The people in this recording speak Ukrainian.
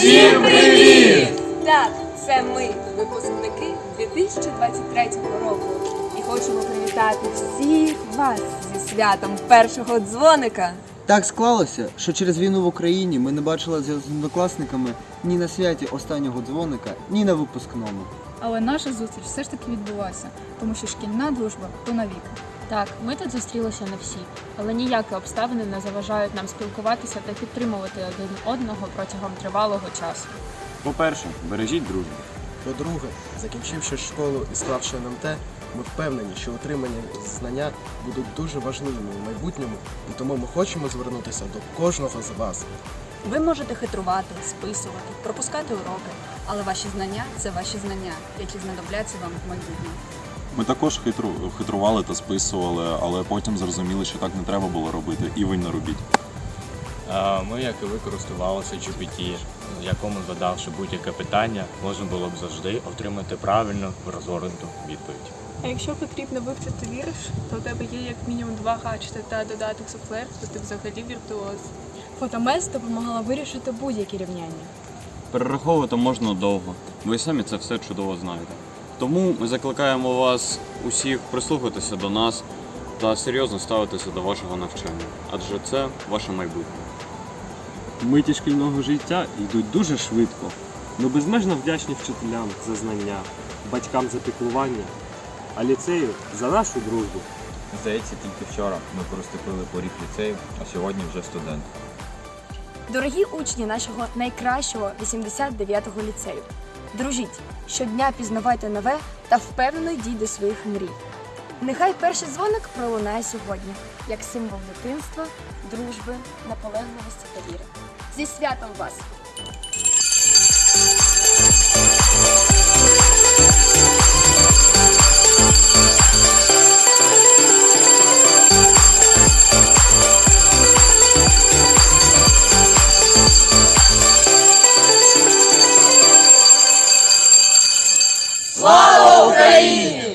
Всім привіт! Так, це ми, випускники 2023 року. І хочемо привітати всіх вас зі святом першого дзвоника. Так склалося, що через війну в Україні ми не бачилися з однокласниками ні на святі останнього дзвоника, ні на випускному. Але наша зустріч все ж таки відбулася, тому що шкільна дружба то навіки. Так, ми тут зустрілися не всі, але ніякі обставини не заважають нам спілкуватися та підтримувати один одного протягом тривалого часу. По-перше, бережіть дружбу. По-друге, закінчивши школу і склавши НМТ, ми впевнені, що отримані знання будуть дуже важливими в майбутньому, і тому ми хочемо звернутися до кожного з вас. Ви можете хитрувати, списувати, пропускати уроки, але ваші знання це ваші знання, які знадобляться вам в майбутньому. Ми також хитру, хитрували та списували, але потім зрозуміли, що так не треба було робити, і ви не робіть. Ми, як і ви, користувалися GPT, якому задавши будь-яке питання, можна було б завжди отримати правильну розгорнуту відповідь. А якщо потрібно вивчити вірш, то у тебе є як мінімум два гаджети та додаток суфлер, то ти взагалі віртуоз. Фотомес допомагала вирішити будь-які рівняння. Перераховувати можна довго. Ви самі це все чудово знаєте. Тому ми закликаємо вас усіх прислухатися до нас та серйозно ставитися до вашого навчання, адже це ваше майбутнє. Миті шкільного життя йдуть дуже швидко. Ми безмежно вдячні вчителям за знання, батькам за піклування, а ліцею за нашу дружбу. Здається, тільки вчора ми переступили поріг ліцею, а сьогодні вже студент. Дорогі учні нашого найкращого 89-го ліцею, дружіть, щодня пізнавайте нове та впевнено йдіть до своїх мрій. Нехай перший дзвоник пролунає сьогодні, як символ дитинства, дружби, наполегливості та віри. Зі святом вас! Слава Україні!